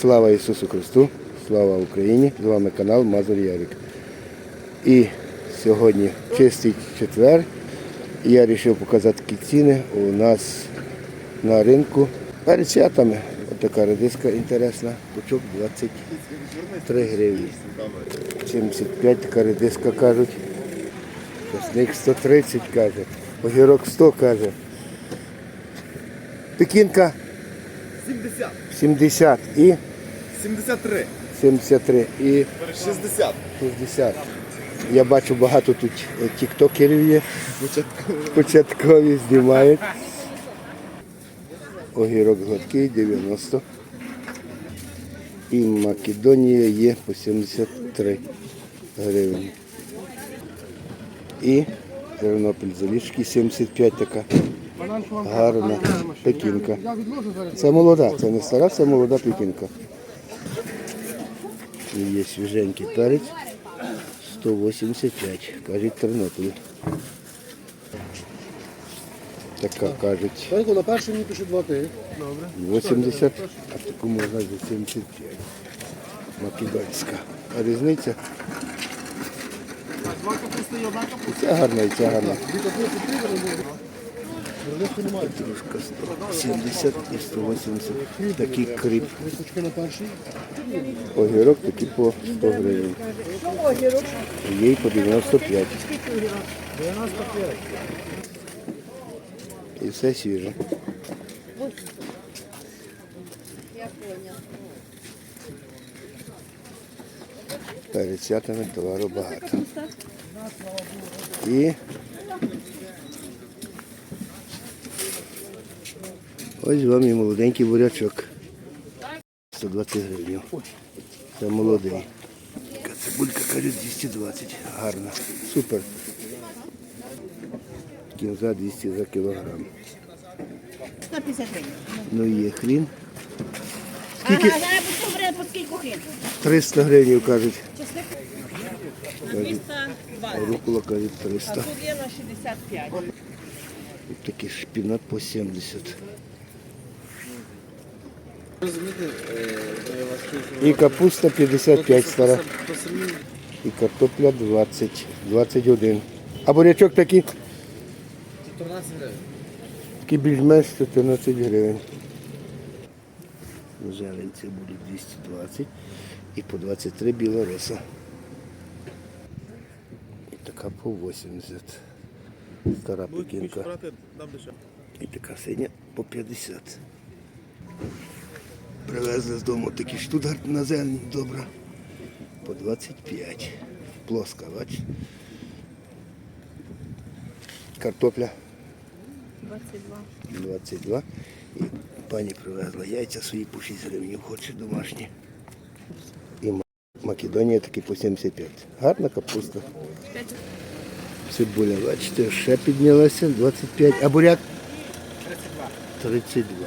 Слава Ісусу Христу, слава Україні! З вами канал Мазур Ярик. І сьогодні чистий четвер. Я вирішив показати такі ціни у нас на ринку. Перед святами Ось така редиска інтересна, пучок 23 гривні. 75 така редиска кажуть. Часник 130 каже. Огірок 100 каже. Пекінка 70, 70 і 73, 73 і 60. 60. Я бачу багато тут е, тіктокерів є. Початкові знімають. Огірок гладкий 90. І Македонія є по 73 гривні. І Тернопіль залішки 75 така. Гарна пекінка. Це молода, це не стара, це молода пекінка. І є свіженький перець. 185, кажуть Тернопіль. Така кажуть Тайко, на першу мені пишу два ти. 80, а таку можна за 75. Македонська. А різниця? І ця гарна, і ця гарна. Трошка 170 і 180. Такий кріп. Огірок такий по 100 гривень. Є по 95. І все свіже. Перед святами товару багато. І ось вам і молоденький бурячок. 120 гривень. Це молодий. Така Цибулька кажуть 220. Гарна. Супер. Кінза 200 за кілограм. 150 гривень. Ну є хрін. Ага, зараз посмотри, по скільки хрін. 300 гривень кажуть. Кажуть, 320, рукола кажуть 300. а тут є на 65. Ось такий шпінат по 70. Розумієте, е, я вас чую, І капуста 55 стара. І картопля 20, 21. А бурячок такий, 14 гривень. такий більш-менш 14 гривень. Зелень це буде 220 і по 23 білориса. І така по 80. Стара пекінка. І така синя по 50. Привезли з дому такі штутгарт на зелень, добра. По 25. Плоска, бач. Картопля 22. 22. І пані привезла яйця свої по 6 гривень, хоче домашні. І Македонія такі по 75. Гарна капуста. Цибуля, бачите, ще піднялася 25. А буряк? 32.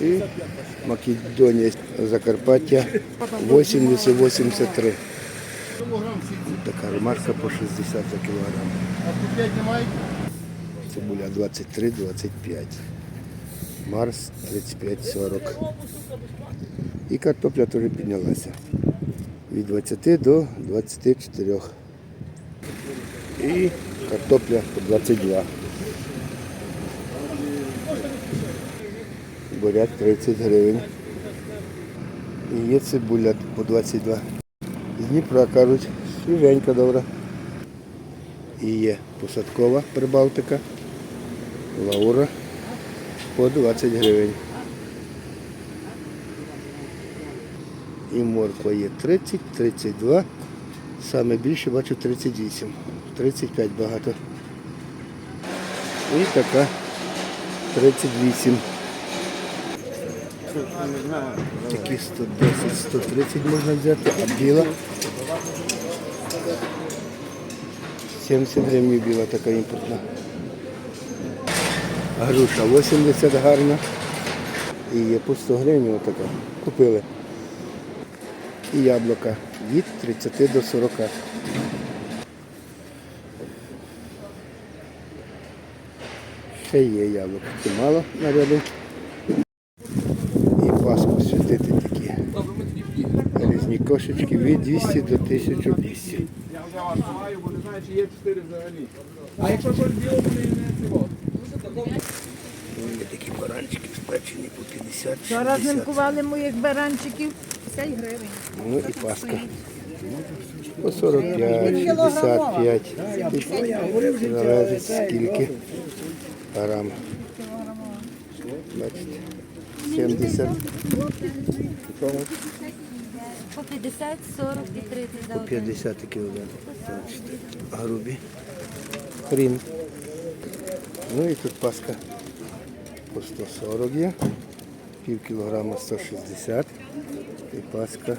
І Македонія Закарпаття 80-83. Така ромашка по 60 за кілограм. А тут 5 немає? Цибуля 23-25. Марс 35-40. І картопля теж піднялася. Від 20 до 24. І картопля по 22. Буряк 30 гривень. І є цибуля по 22. З Дніпра кажуть, свіженька добра. І є посадкова прибалтика, лаура по 20 гривень. І морква є 30, 32. Саме більше бачу 38. 35 багато. І така 38. Такі 110, 130 можна взяти, а біла 70 гривень біла така імпортна. Груша 80 гарна. І є по 100 гривень така. Купили. І яблука від 30 до 40. Ще є яблука. Це мало наряду. Кошечки від 200 до 1200. Я вже вас маю, бо не знаю, чи є 4 взагалі. А якщо щось біло, то не цього. Є такі баранчики спечені по 50, Вчора 60. знимкували моїх баранчиків. 50 гривень. Ну і паска. По 45, 55. Залежить скільки грам. Бачите. 70. По 50, 40 і 30 за По один. 50 такі один. Бачите. Грубі. Хрін. Ну і тут паска по 140 є. Пів кілограма 160. І паска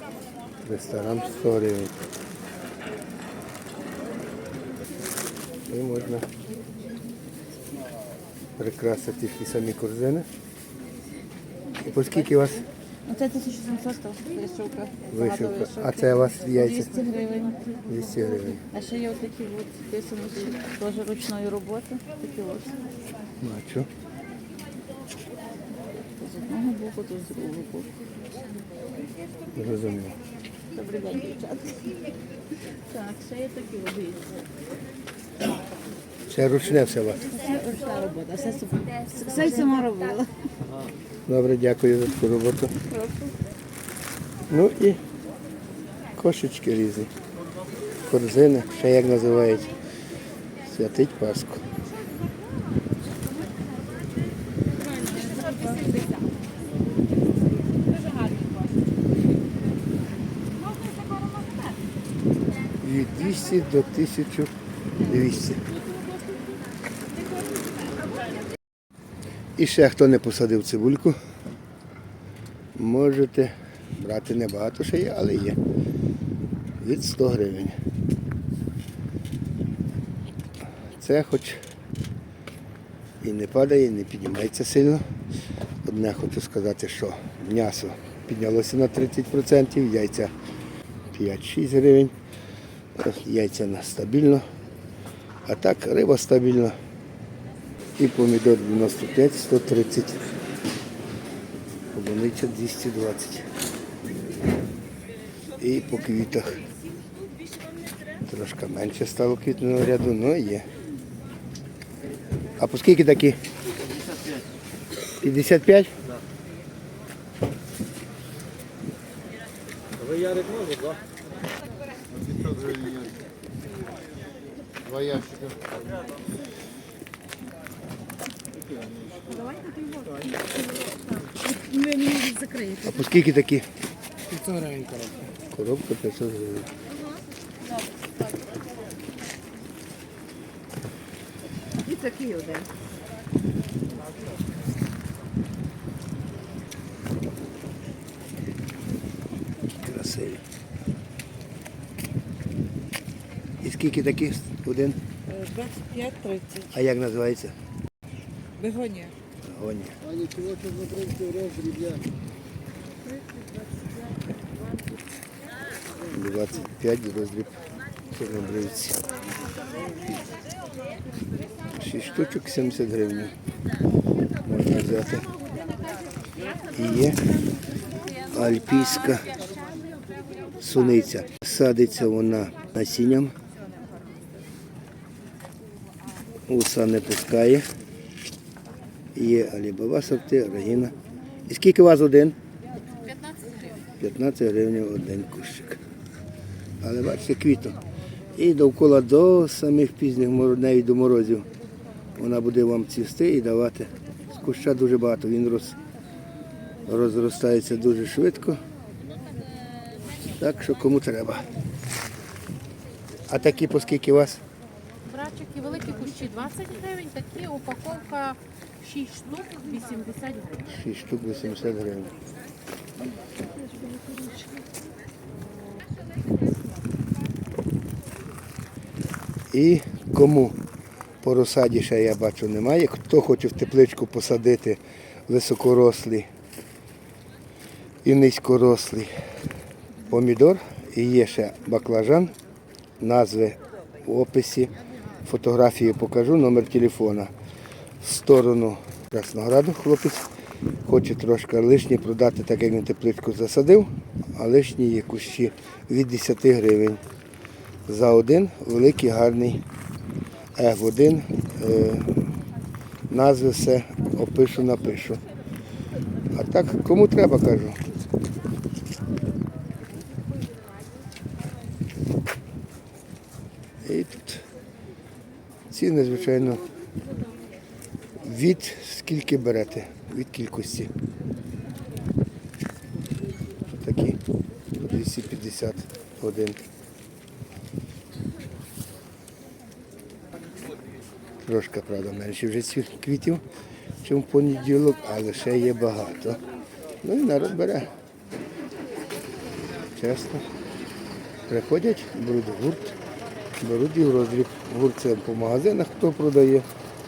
ресторан 100 гривень. І можна прикрасити ті самі корзини. І по скільки у вас Оце 1700 вишивка. вишивка? А це у вас яйця? 200 гривень. 200 гривень. А ще є отакі от писаночки, теж ручної роботи. Такі ось. Бачу. З одного боку, то з другого боку. Зрозуміло. Добрий день, дівчата. Так, ще є такі от. Це ручне все у вас. Це ручна робота, все, сам- все сама робила. Добре, дякую за таку роботу. Ну і кошечки різні. Корзини, ще як називають. Святить Пасху. Від 200 до 1200. І ще хто не посадив цибульку, можете брати небагато ще є, але є. Від 100 гривень. Це хоч і не падає, і не піднімається сильно. Одне хочу сказати, що м'ясо піднялося на 30%, яйця 5-6 гривень, яйця на стабільно. А так риба стабільна. І помідор 95, 130. Полуниця 220. І по квітах. Трошки менше стало квітного ряду, але є. А по скільки такі? 55? Ви Ярик може, так? Два ящика. Ми не. А по скільки такі? 500 гривень коробка. Коробка 500 гривень. І такий один. Красиві. І скільки таких один? 25-30. А як називається? Бегонія. Гоні. А нічого, що смотрите, розріб я. 25 роздріб чорнобривці. 6 штучок 70 гривень. Можна взяти. І є альпійська суниця. Садиться вона насінням. Уса не пускає. Є алібаба сорти, рагіна. І скільки у вас один? 15 гривень один кущик. Але бачите, квіту. І довкола до самих пізніх мороз- до морозів. Вона буде вам цвісти і давати. З куща дуже багато. Він роз, розростається дуже швидко. Так що кому треба. А такі по скільки у вас? Братчики, великі кущі 20 гривень, такі упаковка 6 штук 80 гривень. 6 штук 80 гривень. І кому по розсаді ще я бачу немає. Хто хоче в тепличку посадити високорослий і низькорослий помідор. І є ще баклажан, назви в описі. Фотографії покажу, номер телефона. Сторону Краснограду хлопець хоче трошки лишнє продати, так як він тепличку засадив, а лишні є кущі від 10 гривень. За один великий гарний F1. Е, назви все опишу, напишу. А так, кому треба, кажу. І тут ціни, звичайно, від скільки берете, від кількості. Такі 251. Трошки, правда, менше вже цих квітів, чим в понеділок, але ще є багато. Ну і народ бере. Чесно. Приходять, беруть гурт, беруть і в роздріб. Гурт це по магазинах хто продає,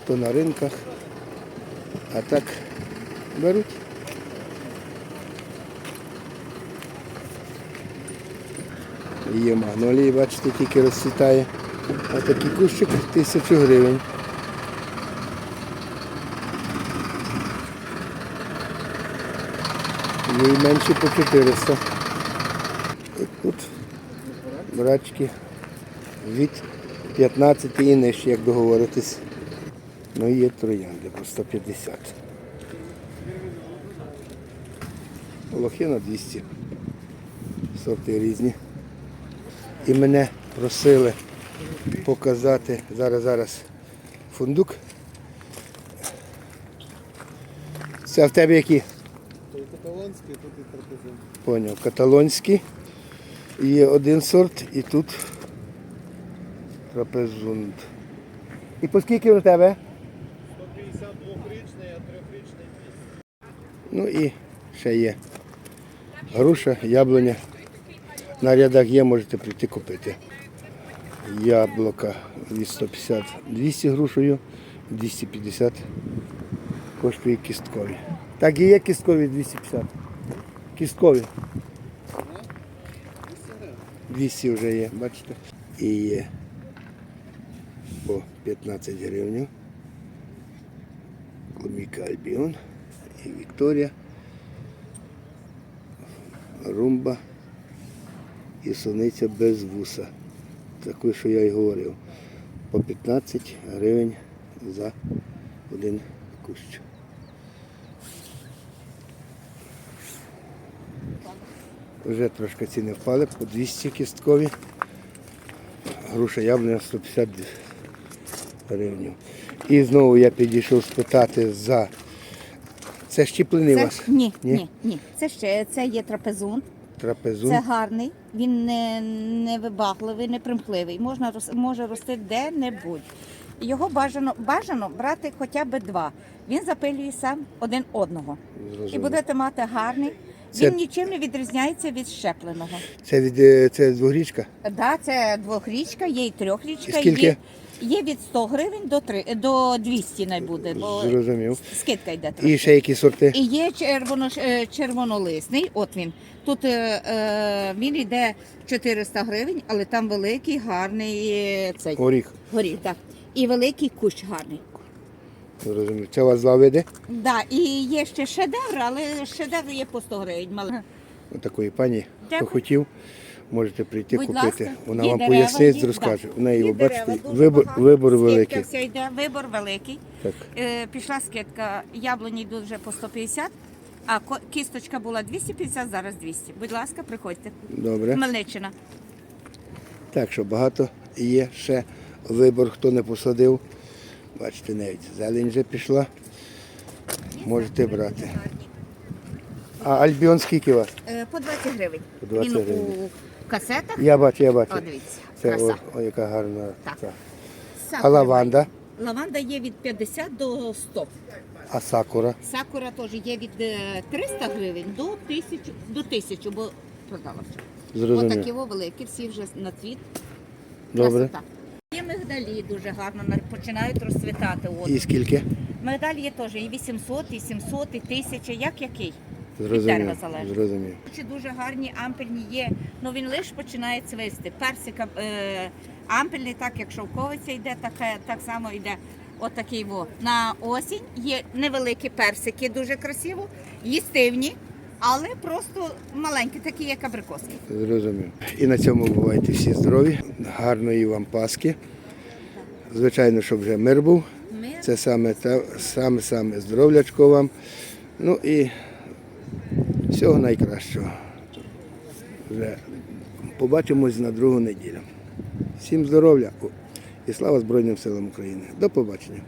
хто на ринках. А так беруть. Є магнолії, бачите, тільки розцвітає. А такий кущик тисячу гривень. Є і менші по 400. І тут брачки від 15 і нижче, як договоритись. Ну і є троянди по 150. Лохина 200. Сорти різні. І мене просили показати зараз зараз фундук. Це в тебе які? Той каталонський, тут і трапезин. Поняв, каталонський. Є один сорт і тут трапезунд. І по скільки у тебе? Ну і ще є груша, яблуня. На рядах є, можете прийти купити. Яблука від 150 200 грушею, 250 коштує кісткові. Так і є кісткові 250. Кісткові. 200 вже є, бачите? І є по 15 гривень. Клубніка Альбіон і Вікторія. Румба і суниця без вуса. Таку, що я й говорив. По 15 гривень за один кущ. Вже трошки ціни впали, по 200 кісткові. Груша яблуня 150 гривень. І знову я підійшов спитати за. Це щіплений у вас? ні, Ні? ні, ні. Це ще це є трапезун. Трапезун. Це гарний. Він не, не вибагливий, не примхливий. Можна може рости де-небудь. Його бажано бажано брати хоча б два. Він запилює сам один одного. І будете мати гарний. Це- Він нічим не відрізняється від щепленого. Це від е, це дворічка? Да, це двохрічка, є і трьохрічка, І скільки? є, є від 100 гривень до, 3, до 200 най буде, бо Зрозумів. скидка йде трохи. І ще які сорти? І є червоно, е, червонолисний, от він. Тут е, е, він йде 400 гривень, але там великий, гарний е, цей Горіх. горіх. Так. І великий кущ гарний. Зрозумів. Це у вас два види? Да, і є ще шедевр, але шедевр є по 100 гривень. Мали. Такої пані, хто Дякую. хотів, можете прийти Будь купити. ласка. Вона Є вам дерева, пояснить, є, розкаже. У неї, Є бачите, дерева, дуже вибор, багато. вибор Скидка великий. вся йде, вибор великий. Так. Е, пішла скидка, яблуні йдуть вже по 150, а ко- кісточка була 250, зараз 200. Будь ласка, приходьте. Добре. Хмельниччина. Так що багато є ще вибор, хто не посадив. Бачите, навіть зелень вже пішла. Можете брати. А альбіон скільки у вас? Е, По 20 гривень. По 20 Він гривень. у касетах. Я бачу, я бачу. О, дивіться. Це краса. о, о, яка гарна. Так. ця. Сакура А лаванда. Лаванда є від 50 до 100. а сакура. Сакура теж є від е, 300 гривень до 1000, до 1000, бо продала вже. Зрозумів. Отакі великі, всі вже на цвіт. Добре. Красота. Є мигдалі дуже гарно починають розцвітати. От. І скільки? Мигдаль є теж і 800, і 700, і 1000, як який. Зрозумів. Чи дуже гарні ампельні є, але він лише починає цвисти. Персика е, ампельний, так як шовковиця йде, так, так само йде. Отакий во. На осінь є невеликі персики, дуже красиво, їстивні. але просто маленькі, такі як абрикоски. Зрозумів. І на цьому бувайте всі здорові, гарної вам Пасхи. Звичайно, щоб вже мир був. Це саме та, саме саме здоров'ячко вам. Ну і всього найкращого. Вже побачимось на другу неділю. Всім здоров'я і слава Збройним силам України. До побачення.